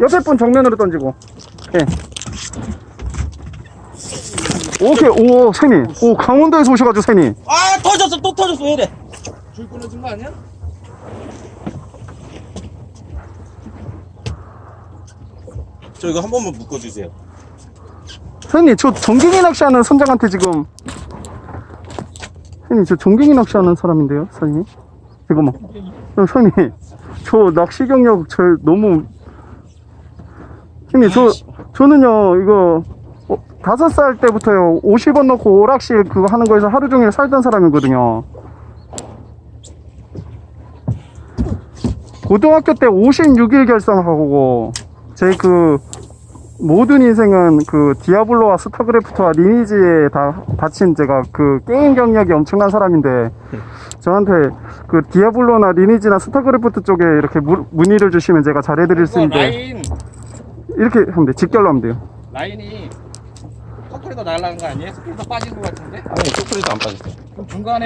옆에 분 정면으로 던지고. 예. 오케이, 오, 세니. 오, 강원도에서 오셔가지고, 세니. 아 터졌어 또 터졌어 왜 이래 줄 끊어진 거 아니야? 저 이거 한 번만 묶어주세요 세니, 저 전갱이 낚시하는 선장한테 지금. 세니, 저 전갱이 낚시하는 사람인데요, 세니. 잠깐만. 어, 세니, 저 낚시 경력 저 너무. 세니, 저, 저는요, 이거, 어, 다섯 살 때부터요, 50원 넣고 오락실 그거 하는 거에서 하루 종일 살던 사람이거든요. 고등학교 때 56일 결성하고, 제 그, 모든 인생은 그 디아블로와 스타크래프트와 리니지에 다 바친 제가 그 게임 경력이 엄청난 사람인데, 저한테 그 디아블로나 리니지나 스타크래프트 쪽에 이렇게 무- 문의를 주시면 제가 잘해드릴 수 있는데, 라인 이렇게 하면 돼. 직결로 하면 돼요. 라인이 서클에다 날라간 거 아니에요? 서클에다 빠진 거 같은데? 아니 소프리도 안 빠졌어요 그럼 중간에